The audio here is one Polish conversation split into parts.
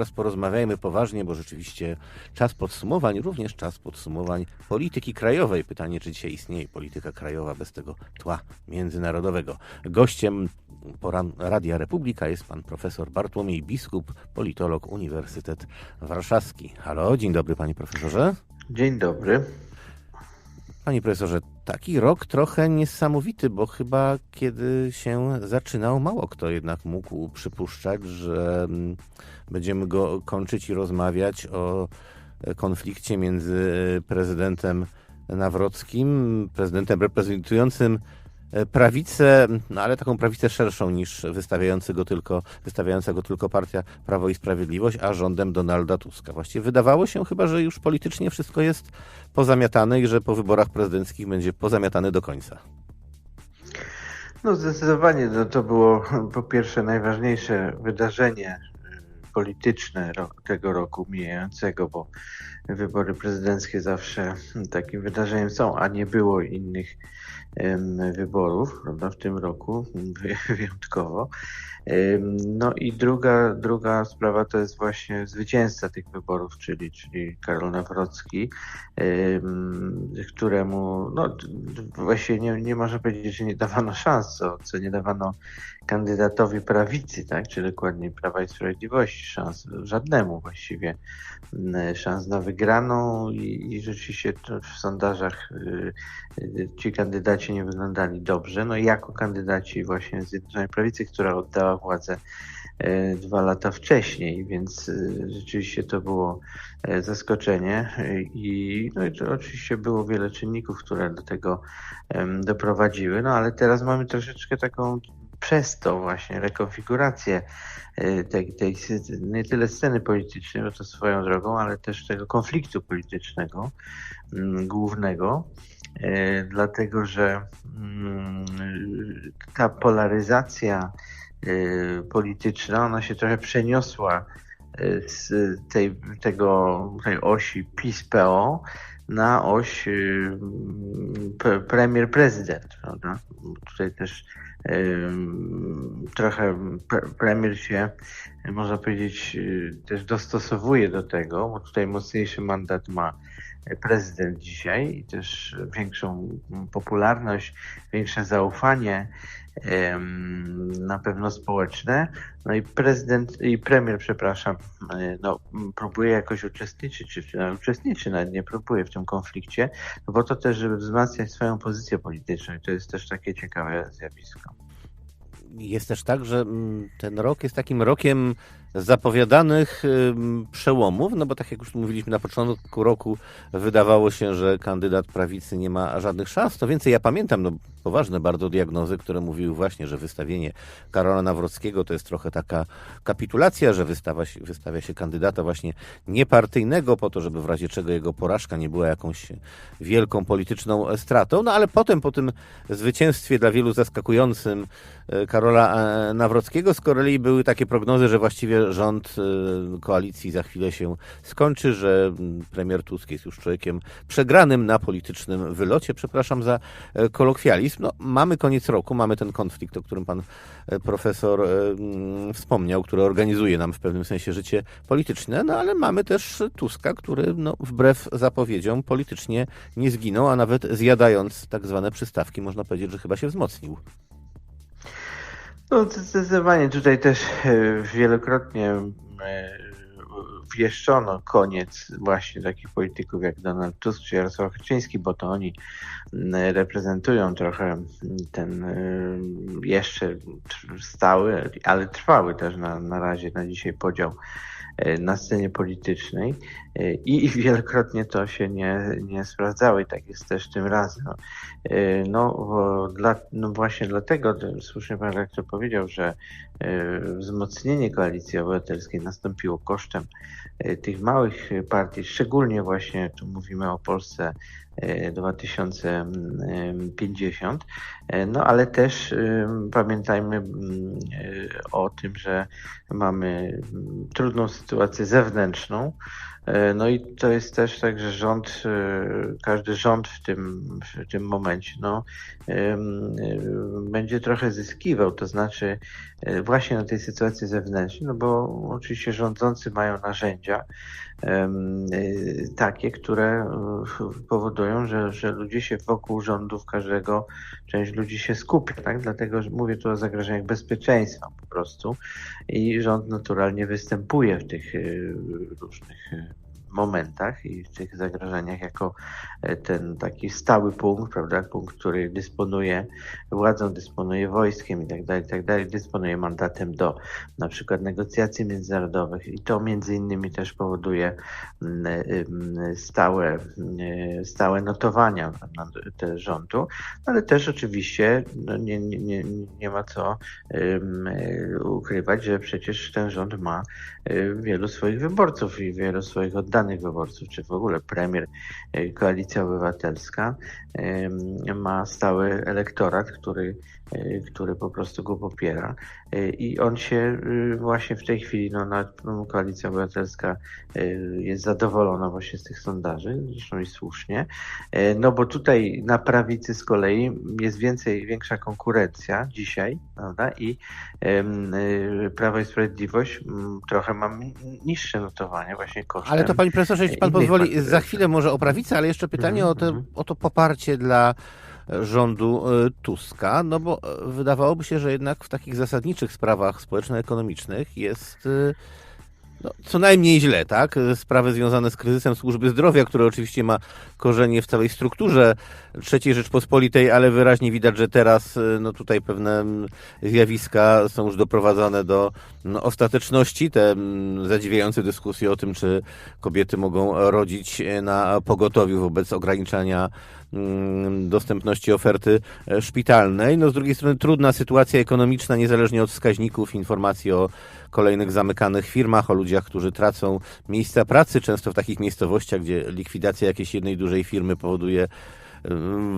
Teraz porozmawiajmy poważnie, bo rzeczywiście czas podsumowań, również czas podsumowań polityki krajowej. Pytanie, czy dzisiaj istnieje polityka krajowa bez tego tła międzynarodowego. Gościem poran Radia Republika jest pan profesor Bartłomiej Biskup, politolog Uniwersytet Warszawski. Halo, dzień dobry panie profesorze. Dzień dobry. Panie profesorze, taki rok trochę niesamowity, bo chyba kiedy się zaczynał, mało kto jednak mógł przypuszczać, że mm, będziemy go kończyć i rozmawiać o konflikcie między prezydentem Nawrockim, prezydentem reprezentującym prawicę, no ale taką prawicę szerszą niż wystawiający go tylko, wystawiająca go tylko partia Prawo i Sprawiedliwość, a rządem Donalda Tuska. Właściwie wydawało się chyba, że już politycznie wszystko jest pozamiatane i że po wyborach prezydenckich będzie pozamiatane do końca. No zdecydowanie no, to było po pierwsze najważniejsze wydarzenie y, polityczne tego roku mijającego, bo wybory prezydenckie zawsze takim wydarzeniem są, a nie było innych wyborów prawda, w tym roku wyjątkowo. No i druga, druga sprawa to jest właśnie zwycięzca tych wyborów, czyli, czyli Karol Nawrocki, któremu no, właśnie nie, nie można powiedzieć, że nie dawano szans, co, co nie dawano kandydatowi prawicy, tak, czy dokładniej Prawa i Sprawiedliwości, szans żadnemu właściwie, szans na wygraną i, i rzeczywiście w sondażach y, y, ci kandydaci nie wyglądali dobrze. No i jako kandydaci właśnie Zjednoczonej Prawicy, która oddała władzę y, dwa lata wcześniej, więc rzeczywiście to było zaskoczenie i, no i to oczywiście było wiele czynników, które do tego doprowadziły, no ale teraz mamy troszeczkę taką przez to właśnie rekonfigurację e, tej, tej, nie tyle sceny politycznej, bo to swoją drogą, ale też tego konfliktu politycznego mm, głównego, e, dlatego że mm, ta polaryzacja e, polityczna, ona się trochę przeniosła z tej, tego, tej osi PiS-PO na oś premier-prezydent. Tutaj też trochę premier się, można powiedzieć, y, też dostosowuje do tego, bo tutaj mocniejszy mandat ma prezydent dzisiaj i też większą popularność, większe zaufanie na pewno społeczne. No i prezydent, i premier, przepraszam, e, no, próbuje jakoś uczestniczyć, czy no, uczestniczy, nawet nie próbuje w tym konflikcie, no bo to też, żeby wzmacniać swoją pozycję polityczną i to jest też takie ciekawe zjawisko. Jest też tak, że mm, ten rok jest takim rokiem zapowiadanych przełomów, no bo tak jak już mówiliśmy na początku roku, wydawało się, że kandydat prawicy nie ma żadnych szans. To więcej ja pamiętam, no poważne bardzo diagnozy, które mówiły właśnie, że wystawienie Karola Nawrockiego to jest trochę taka kapitulacja, że wystawia się, wystawia się kandydata właśnie niepartyjnego po to, żeby w razie czego jego porażka nie była jakąś wielką polityczną stratą. No ale potem po tym zwycięstwie dla wielu zaskakującym e, Karola e, Nawrockiego z kolei były takie prognozy, że właściwie rząd y, koalicji za chwilę się skończy, że premier Tusk jest już człowiekiem przegranym na politycznym wylocie. Przepraszam za e, kolokwializm. No, mamy koniec roku, mamy ten konflikt, o którym pan e, profesor e, wspomniał, który organizuje nam w pewnym sensie życie polityczne, no ale mamy też Tuska, który no, wbrew zapowiedziom politycznie nie zginął, a nawet zjadając tak zwane przystawki, można powiedzieć, że chyba się wzmocnił. No zdecydowanie tutaj też e, wielokrotnie e, wieszczono koniec właśnie takich polityków jak Donald Tusk czy Jarosław Kaczyński, bo to oni reprezentują trochę ten e, jeszcze stały, ale trwały też na, na razie, na dzisiaj podział na scenie politycznej e, i wielokrotnie to się nie, nie sprawdzało i tak jest też tym razem. E, no, dla, no właśnie dlatego słusznie pan rektor powiedział, że wzmocnienie koalicji obywatelskiej nastąpiło kosztem tych małych partii, szczególnie właśnie tu mówimy o Polsce e, 2050. E, No ale też e, pamiętajmy mm, e, o tym, że mamy mm, trudną sytuację zewnętrzną. E, No i to jest też tak, że rząd, e, każdy rząd w tym, w tym momencie no, będzie trochę zyskiwał, to znaczy e, właśnie na tej sytuacji zewnętrznej, no bo oczywiście rządzący mają narzędzia takie, które powodują, że, że ludzie się wokół rządów każdego, część ludzi się skupia, tak? Dlatego że mówię tu o zagrożeniach bezpieczeństwa po prostu i rząd naturalnie występuje w tych różnych momentach i w tych zagrożeniach jako e, ten taki stały punkt, prawda, punkt, który dysponuje władzą, dysponuje wojskiem i tak dalej, tak dalej, dysponuje mandatem do na przykład negocjacji międzynarodowych. I to między innymi też powoduje mm, mm, stałe, mm, stałe notowania rządu, ale też oczywiście no nie, nie, nie, ma co ukrywać, że przecież ten rząd ma wielu swoich wyborców i wielu swoich oddanych wyborców, czy w ogóle premier y, Koalicja Obywatelska ma stały elektorat, który, y, który po prostu go popiera i on się y, właśnie w tej chwili, no, na, no, Koalicja Obywatelska y, jest zadowolona właśnie z tych sondaży, zresztą i słusznie, E, No bo tutaj na prawicy z kolei jest więcej, większa konkurencja dzisiaj, prawda? I y, Prawo i Sprawiedliwość mm, trochę ma niższe notowania właśnie kosztem. Ale to panie profesorze, jeśli pan pozwoli, za chwilę może o prawicy, ale jeszcze pytanie Mhm, o, te, mhm. o to poparcie dla rządu e, Tuska, no bo e, wydawałoby się, że jednak w takich zasadniczych sprawach społeczno-ekonomicznych jest e, no, co najmniej źle, tak? Sprawy związane z kryzysem służby zdrowia, które oczywiście ma korzenie w całej strukturze III Rzeczpospolitej, ale wyraźnie widać, że teraz no, tutaj pewne zjawiska są już doprowadzane do no, ostateczności. Te zadziwiające dyskusje o tym, czy kobiety mogą rodzić na pogotowiu wobec ograniczania dostępności oferty e, szpitalnej. No z drugiej strony trudna sytuacja ekonomiczna, niezależnie od wskaźników, informacji o kolejnych zamykanych firmach, o ludziach, którzy tracą miejsca pracy, często w takich miejscowościach, gdzie likwidacja jakiejś jednej dużej firmy powoduje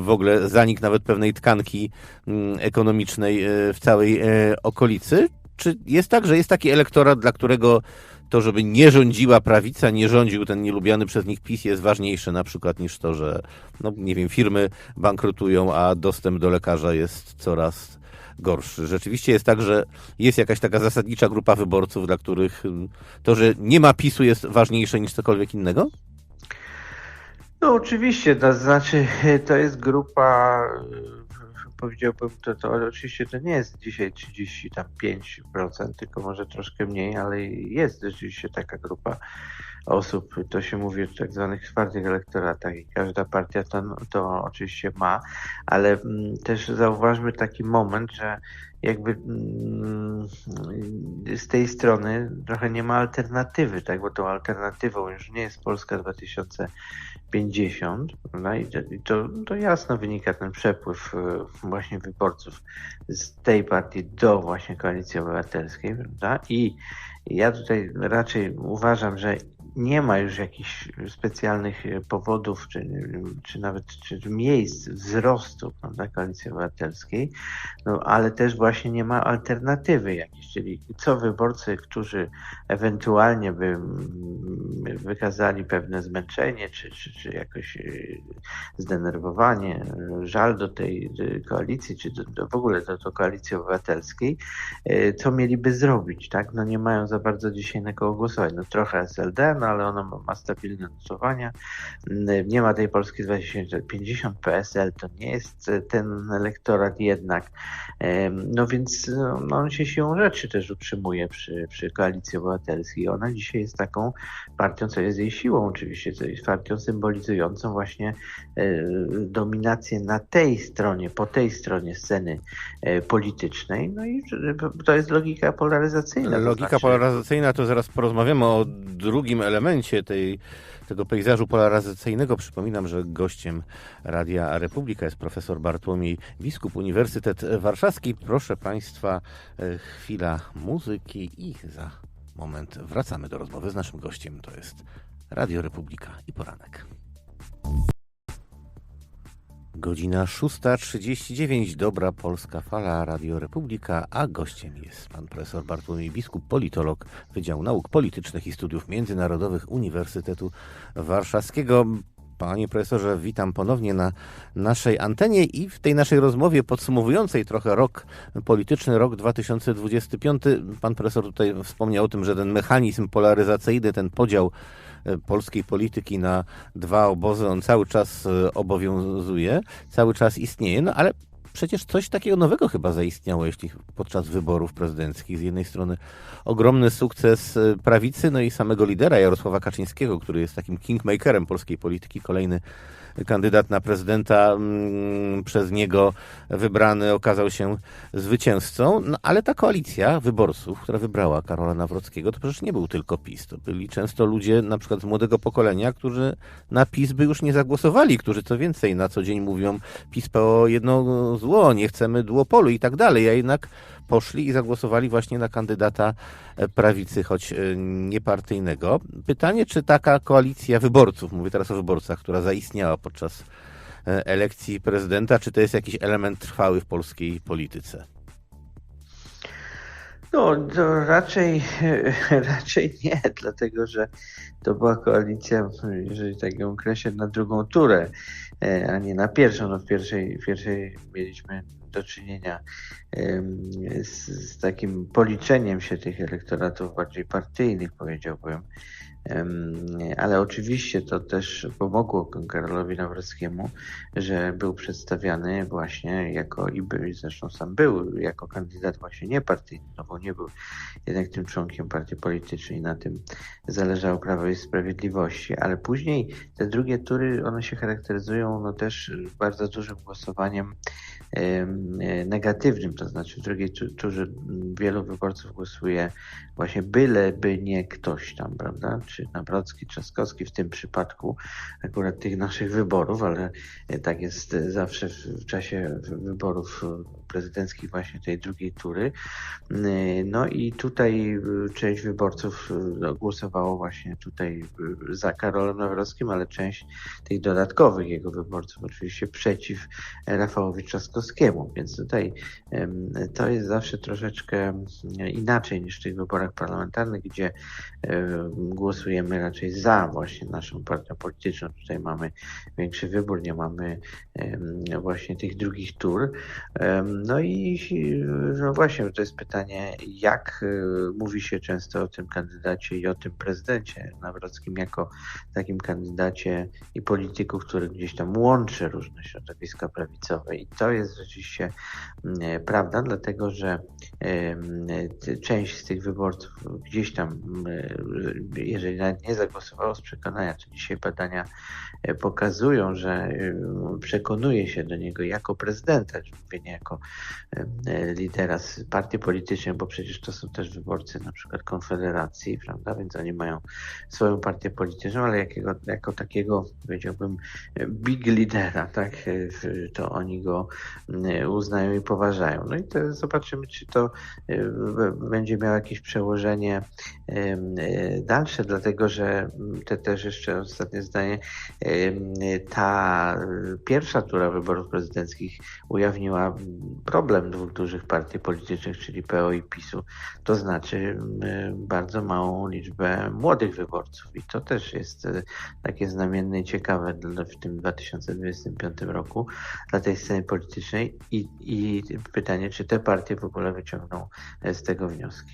w ogóle zanik nawet pewnej tkanki mm, ekonomicznej e, w całej e, okolicy. Czy jest tak, że jest taki elektorat, dla którego to, żeby nie rządziła prawica, nie rządził ten nielubiany przez nich PiS jest ważniejsze na przykład niż to, że no nie wiem, firmy bankrutują, a dostęp do lekarza jest coraz gorszy. Rzeczywiście jest tak, że jest jakaś taka zasadnicza grupa wyborców, dla których mm, to, że nie ma PiSu jest ważniejsze niż cokolwiek innego? No oczywiście, to znaczy to jest grupa, powiedziałbym, to, to oczywiście to nie jest dzisiaj 35%, tylko może troszkę mniej, ale jest rzeczywiście taka grupa osób, to się mówi o tak zwanych czwartych elektoratach i każda partia to, to oczywiście ma, ale mm, też zauważmy taki moment, że jakby mm, z tej strony trochę nie ma alternatywy, tak, bo tą alternatywą już nie jest Polska 2050, prawda? I to, to, jasno wynika ten przepływ e, właśnie wyborców z tej partii do właśnie Koalicji Obywatelskiej, prawda? I ja tutaj raczej uważam, że nie ma już jakichś specjalnych e, powodów, czy, czy nawet czy miejsc wzrostu prawda, Koalicji Obywatelskiej, no, ale też właśnie nie ma alternatywy jakiejś, czyli co wyborcy, którzy ewentualnie by wykazali pewne zmęczenie, czy, czy, czy jakoś e, zdenerwowanie, żal do tej e, koalicji, czy do, do, w ogóle do, do Koalicji Obywatelskiej, co mieliby zrobić, tak? No nie mają za bardzo dzisiaj na kogo głosować. No trochę SLD, no ale ono ma, stabilne notowania. Nie ma tej Polski 2050, PSL to nie jest e, ten elektorat jednak. No więc no, no, on się siłą rzeczy też utrzymuje przy, przy Koalicji Obywatelskiej. Ona dzisiaj jest taką partią, co jest jej siłą oczywiście, co jest partią symbolizującą właśnie e, dominację na tej stronie, po tej stronie sceny e, politycznej. No i to jest logika polaryzacyjna. to Logika znaczy- polaryzacyjna, to zaraz porozmawiamy o drugim elemencie tej, tego pejzażu polaryzacyjnego. Przypominam, że gościem Radia Republika jest profesor Bartłomiej Biskup, Uniwersytet Warszawski. Proszę Państwa, e, chwila muzyki i za moment wracamy do rozmowy z naszym gościem. To jest Radio Republika i Poranek. Godzina 6.39, dobra polska fala, Radio Republika, a gościem jest pan profesor Bartłomiej Biskup, politolog Wydziału Nauk Politycznych i Studiów Międzynarodowych Uniwersytetu Warszawskiego. Panie profesorze, witam ponownie na naszej antenie i w tej naszej rozmowie podsumowującej trochę rok polityczny, rok 2025. Pan profesor tutaj wspomniał o tym, że ten mechanizm polaryzacyjny, ten podział polskiej polityki na dwa obozy, on cały czas e, obowiązuje, cały czas istnieje, no ale przecież coś takiego nowego chyba zaistniało, jeśli podczas wyborów prezydenckich. Z jednej strony ogromny sukces e, prawicy, no i samego lidera Jarosława Kaczyńskiego, który jest takim kingmakerem polskiej polityki, kolejny kandydat na prezydenta mm, przez niego wybrany okazał się zwycięzcą, no, ale ta koalicja wyborców, która wybrała Karola Nawrockiego, to przecież nie był tylko PiS, to byli często ludzie na przykład z młodego pokolenia, którzy na PiS by już nie zagłosowali, którzy co więcej na co dzień mówią PiS PO jedno zło, nie chcemy duopolu i tak dalej, a jednak poszli i zagłosowali właśnie na kandydata e, prawicy, choć e, niepartyjnego. Pytanie, czy taka koalicja wyborców, mówię teraz o wyborcach, która zaistniała podczas e, elekcji prezydenta, czy to jest jakiś element trwały w polskiej polityce? No, to raczej, raczej nie, dlatego że to była koalicja, jeżeli tak ją określę, na drugą turę, a nie na pierwszą. No w pierwszej, w pierwszej mieliśmy do czynienia z, z takim policzeniem się tych elektoratów bardziej partyjnych, powiedziałbym. Ale oczywiście to też pomogło Karolowi Nawrockiemu, że był przedstawiany właśnie jako, i był, zresztą sam był, jako kandydat właśnie niepartyjny, no bo nie był jednak tym członkiem partii politycznej, na tym zależało Prawo i Sprawiedliwości, ale później te drugie tury, one się charakteryzują no też bardzo dużym głosowaniem negatywnym, to znaczy w drugiej turze wielu wyborców głosuje właśnie byleby nie ktoś tam, prawda? Czy Nawrocki, Trzaskowski w tym przypadku akurat tych naszych wyborów, ale tak jest zawsze w czasie wyborów prezydenckich właśnie tej drugiej tury. No i tutaj część wyborców no, głosowało właśnie tutaj za Karolem Nawrockim, ale część tych dodatkowych jego wyborców oczywiście przeciw Rafałowi Trzaskowskiemu, więc tutaj to jest zawsze troszeczkę inaczej niż w tych wyborach parlamentarnych, gdzie głosujemy raczej za właśnie naszą partią polityczną. Tutaj mamy większy wybór, nie mamy właśnie tych drugich tur. No i no właśnie, to jest pytanie, jak y, mówi się często o tym kandydacie i o tym prezydencie Nawrockim jako takim kandydacie i polityku, który gdzieś tam łączy różne środowiska prawicowe. I to jest rzeczywiście mm, prawda, dlatego że część z tych wyborców gdzieś tam, jeżeli nawet nie zagłosowało z przekonania, to dzisiaj badania e, pokazują, że przekonuje się do niego jako prezydenta, mówię nie jako E, lidera z partii politycznej, bo przecież to są też wyborcy na przykład Konfederacji, prawda, więc oni mają swoją partię polityczną, ale jakiego, jako takiego, powiedziałbym, big lidera, tak, e, to oni go e, uznają i poważają. No i to zobaczymy, czy to będzie miało jakieś przełożenie dalsze, dlatego że te też jeszcze ostatnie zdanie, ta pierwsza tura wyborów prezydenckich ujawniła problem dwóch dużych partii politycznych, czyli PO i PiSu, to znaczy bardzo małą liczbę młodych wyborców. I to też jest takie znamienne i ciekawe w tym 2025 roku dla tej sceny politycznej i, i pytanie, czy te partie w ogóle wyciągną e, z tego wnioski.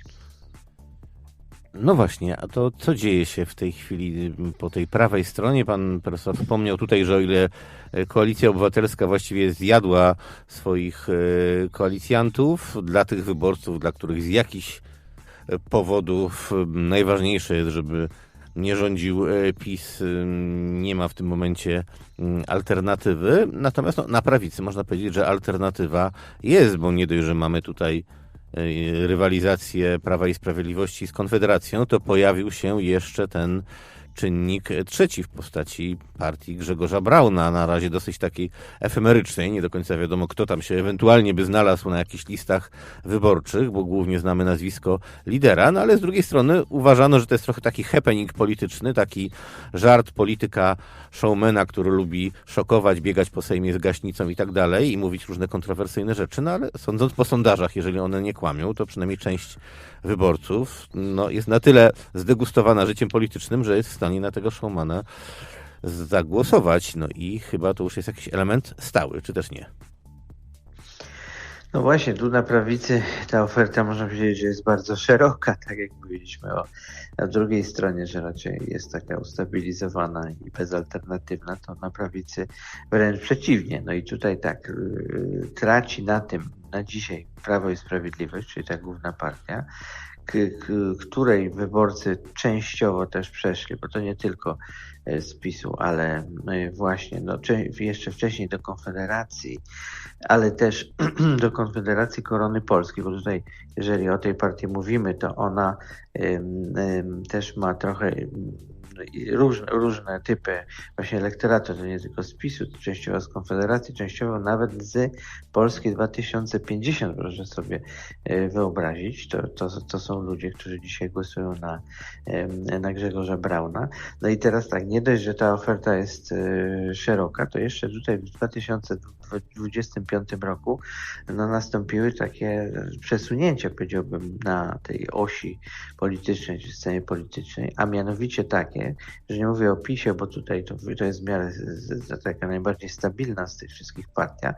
No właśnie, a to co dzieje się w tej chwili po tej prawej stronie? Pan profesor wspomniał tutaj, że o ile e, koalicja obywatelska właściwie zjadła swoich e, koalicjantów dla tych wyborców, dla których z jakichś powodów najważniejsze jest, żeby nie rządził PiS, nie ma w tym momencie alternatywy. Natomiast no, na prawicy można powiedzieć, że alternatywa jest, bo nie dość, że mamy tutaj rywalizację Prawa i Sprawiedliwości z Konfederacją, to pojawił się jeszcze ten czynnik trzeci w postaci partii Grzegorza Brauna, na razie dosyć takiej efemerycznej. Nie do końca wiadomo, kto tam się ewentualnie by znalazł na jakichś listach wyborczych, bo głównie znamy nazwisko lidera, no ale z drugiej strony uważano, że to jest trochę taki happening polityczny, taki żart polityka showmana, który lubi szokować, biegać po Sejmie z gaśnicą i tak dalej i mówić różne kontrowersyjne rzeczy, no ale sądząc po sondażach, jeżeli one nie kłamią, to przynajmniej część wyborców no, jest na tyle zdegustowana życiem politycznym, że jest w stanie na tego showmana zagłosować. No i chyba to już jest jakiś element stały, czy też nie? No właśnie, tu na prawicy ta oferta można powiedzieć, że jest bardzo szeroka, tak jak mówiliśmy o na drugiej stronie, że raczej jest taka ustabilizowana i bezalternatywna, to na prawicy wręcz przeciwnie. No i tutaj tak, yy, traci na tym na dzisiaj Prawo i Sprawiedliwość, czyli ta główna partia, której wyborcy częściowo też przeszli, bo to nie tylko e, z PiSu, ale no właśnie no, jeszcze wcześniej do Konfederacji, ale też do Konfederacji Korony Polskiej, bo tutaj, jeżeli o tej partii mówimy, to ona też ma trochę różne, różne typy właśnie elektoratu, to nie tylko z PiSu, częściowo z Konfederacji, częściowo nawet z Polski 2050, proszę sobie e, wyobrazić. To, to, to są ludzie, którzy dzisiaj głosują na, na Grzegorza Brauna. No i teraz tak, nie dość, że ta oferta jest e, szeroka, to jeszcze tutaj w 2025 roku no, nastąpiły takie przesunięcia, powiedziałbym, na tej osi politycznej, czy scenie politycznej, a mianowicie takie, że nie mówię o PiSie, bo tutaj to, to jest w miarę taka najbardziej stabilna z tych wszystkich partii.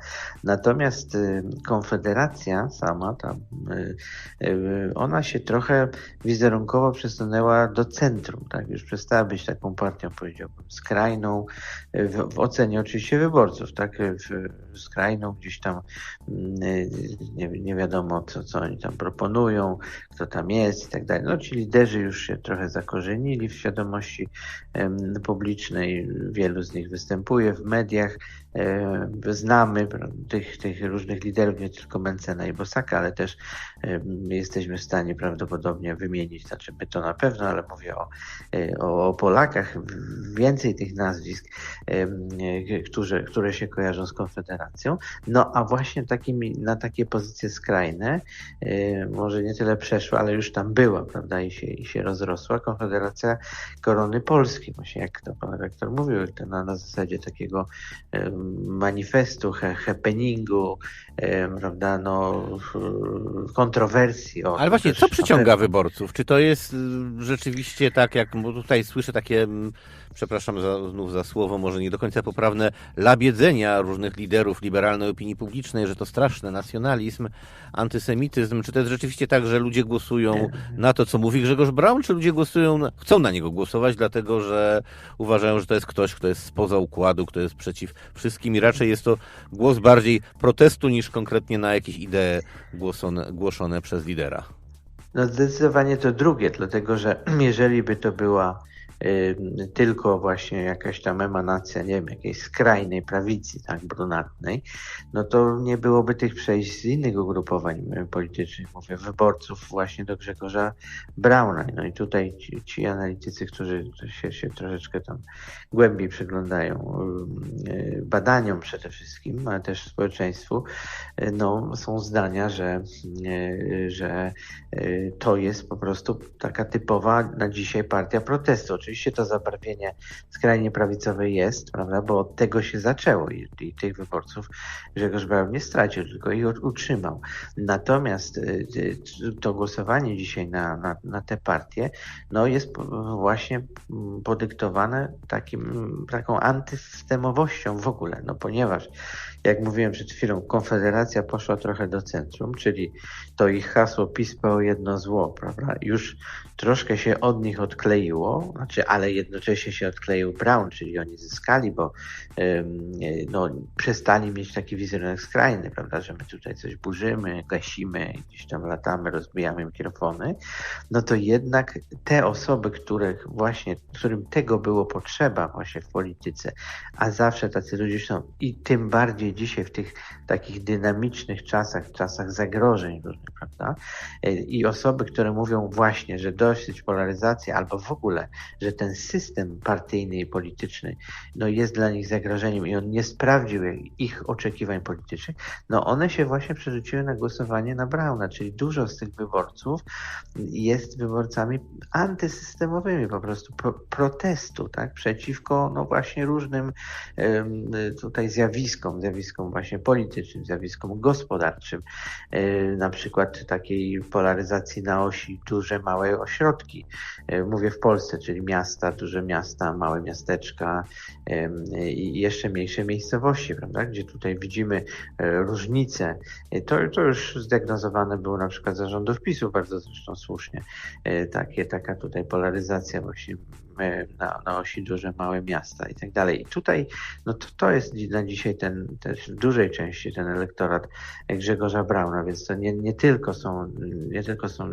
Natomiast y, Konfederacja sama tam, y, y, ona się trochę wizerunkowo przesunęła do centrum, tak? Już przestała być taką partią, powiedziałbym, skrajną, w, w ocenie oczywiście wyborców, tak? W, skrajną gdzieś tam nie, nie wiadomo, co, co oni tam proponują, kto tam jest i tak dalej. No ci liderzy już się trochę zakorzenili w świadomości publicznej, wielu z nich występuje w mediach. Znamy tych, tych różnych liderów, nie tylko Mencena i Bosaka, ale też jesteśmy w stanie prawdopodobnie wymienić, znaczy my to na pewno, ale mówię o, e, o, Polakach, więcej tych nazwisk, które, które się kojarzą z Konfederacją. No a właśnie takimi, na takie pozycje skrajne, e, może nie tyle przeszła, ale już tam była, prawda, i się, i się rozrosła Konfederacja Korony Polskiej, właśnie jak to pan rektor mówił, to na, na zasadzie takiego manifestu, happeningu, prawda, no, kontrowersji. O, Ale właśnie, co przyciąga wyborców? Czy to jest y, rzeczywiście tak, jak tutaj słyszę takie, przepraszam za, znów za słowo, może nie do końca poprawne, labiedzenia różnych liderów liberalnej opinii publicznej, że to straszny nacjonalizm, antysemityzm. Czy to jest rzeczywiście tak, że ludzie głosują na to, co mówi Grzegorz Braun, czy ludzie głosują, na, chcą na niego głosować, dlatego że uważają, że to jest ktoś, kto jest spoza układu, kto jest przeciw wszystkim i raczej jest to głos bardziej protestu niż konkretnie na jakieś idee głoszone, głoszone przez lidera? No zdecydowanie to drugie, dlatego że jeżeli by to była tylko właśnie jakaś tam emanacja, nie wiem, jakiejś skrajnej prawicy, tak, brunatnej, no to nie byłoby tych przejść z innych ugrupowań politycznych, mówię, wyborców właśnie do Grzegorza Brauna. No i tutaj ci, ci analitycy, którzy się, się troszeczkę tam głębiej przyglądają y, badaniom przede wszystkim, ale też społeczeństwu, y, no są zdania, że, y, że to jest po prostu taka typowa na dzisiaj partia protestu. Oczywiście oczywiście to zabarwienie skrajnie prawicowe jest, prawda, bo od tego się zaczęło i, i tych wyborców Grzegorz Braun nie stracił, tylko ich utrzymał. Natomiast y, y, to głosowanie dzisiaj na, na, na te partie no jest właśnie podyktowane takim, taką antysystemowością w ogóle, no ponieważ jak mówiłem przed chwilą, Konfederacja poszła trochę do centrum, czyli to ich hasło PiS jedno zło, prawda? Już troszkę się od nich odkleiło, znaczy, ale jednocześnie się odkleił Brown, czyli oni zyskali, bo no, przestali mieć taki wizerunek skrajny, prawda, że my tutaj coś burzymy, gasimy, gdzieś tam latamy, rozbijamy mikrofony, no to jednak te osoby, których właśnie, którym tego było potrzeba właśnie w polityce, a zawsze tacy ludzie są i tym bardziej dzisiaj w tych takich dynamicznych czasach, czasach zagrożeń różnych, prawda, i osoby, które mówią właśnie, że dosyć polaryzacji albo w ogóle, że że ten system partyjny i polityczny no, jest dla nich zagrożeniem i on nie sprawdził ich oczekiwań politycznych, no one się właśnie przerzuciły na głosowanie na Brauna, czyli dużo z tych wyborców jest wyborcami antysystemowymi, po prostu pro, protestu, tak, przeciwko no właśnie różnym tutaj zjawiskom, zjawiskom właśnie politycznym, zjawiskom gospodarczym, e, na przykład takiej polaryzacji na osi duże, małe ośrodki. E, mówię w Polsce, czyli miasta, duże miasta, małe miasteczka i jeszcze mniejsze miejscowości, prawda, gdzie tutaj widzimy e, różnice. To, to już zdiagnozowane było na przykład zarządów PiSu, bardzo zresztą słusznie. Takie, taka tutaj polaryzacja właśnie na, na osi duże, małe miasta i tak dalej. I tutaj no to, to jest na dzisiaj ten, też w dużej części ten elektorat Grzegorza Brauna, więc to nie, nie tylko są, nie tylko są,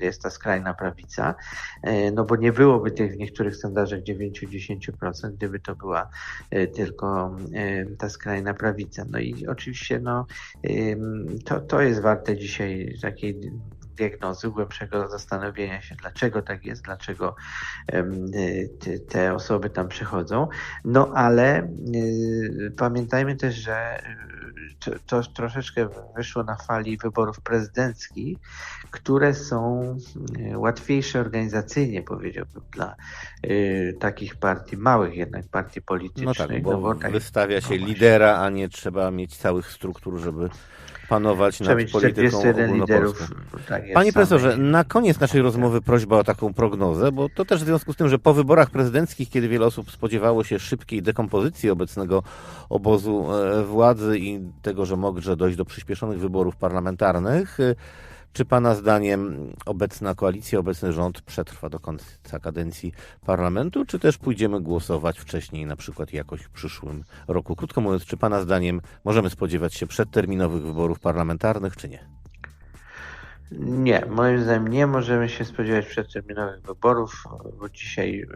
jest ta skrajna prawica, e, no bo nie byłoby tych w niektórych sondażach 9-10%, gdyby to była e, tylko e, ta skrajna prawica. No i oczywiście no, to, to jest warte dzisiaj takiej diagnozy, głębszego zastanowienia się, dlaczego tak jest, dlaczego te osoby tam przychodzą. No ale y, pamiętajmy też, że to, to troszeczkę wyszło na fali wyborów prezydenckich, które są y, łatwiejsze organizacyjnie, powiedziałbym, dla y, takich partii, małych jednak partii politycznych. No tak, bo, no bo tak, wystawia się no lidera, a nie trzeba mieć całych struktur, żeby panować nad polityką liderów. Tak Panie profesorze, na koniec naszej rozmowy prośba o taką prognozę, bo to też w związku z tym, że po wyborach prezydenckich, kiedy wiele osób spodziewało się szybkiej dekompozycji obecnego obozu e, władzy i tego, że może dojść do przyspieszonych wyborów parlamentarnych, czy Pana zdaniem obecna koalicja, obecny rząd przetrwa do końca kadencji parlamentu, czy też pójdziemy głosować wcześniej, na przykład jakoś w przyszłym roku? Krótko mówiąc, czy Pana zdaniem możemy spodziewać się przedterminowych wyborów parlamentarnych, czy nie? Nie, moim zdaniem nie możemy się spodziewać przedterminowych wyborów, bo dzisiaj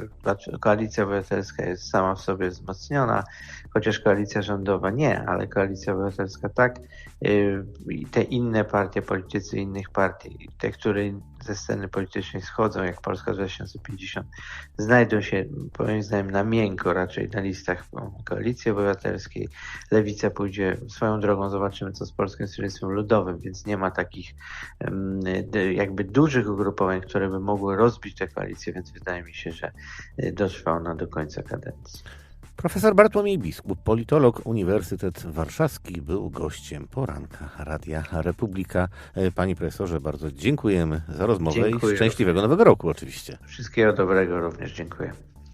koalicja obywatelska jest sama w sobie wzmocniona, chociaż koalicja rządowa nie, ale koalicja obywatelska tak. Y, I te inne partie, politycy innych partii, te, które ze sceny politycznej schodzą, jak Polska 2050, znajdą się, moim zdaniem, na miękko raczej na listach koalicji obywatelskiej. Lewica pójdzie swoją drogą, zobaczymy co z Polskim Stronnictwem Ludowym, więc nie ma takich jakby dużych ugrupowań, które by mogły rozbić tę koalicję, więc wydaje mi się, że y, dotrwa ona do końca kadencji. Profesor Bartłomiej Biskup, politolog Uniwersytet Warszawski, był gościem poranka Radia Republika. E, panie profesorze, bardzo dziękujemy za rozmowę dziękuję. i szczęśliwego nowego roku oczywiście. Wszystkiego dobrego również, dziękuję.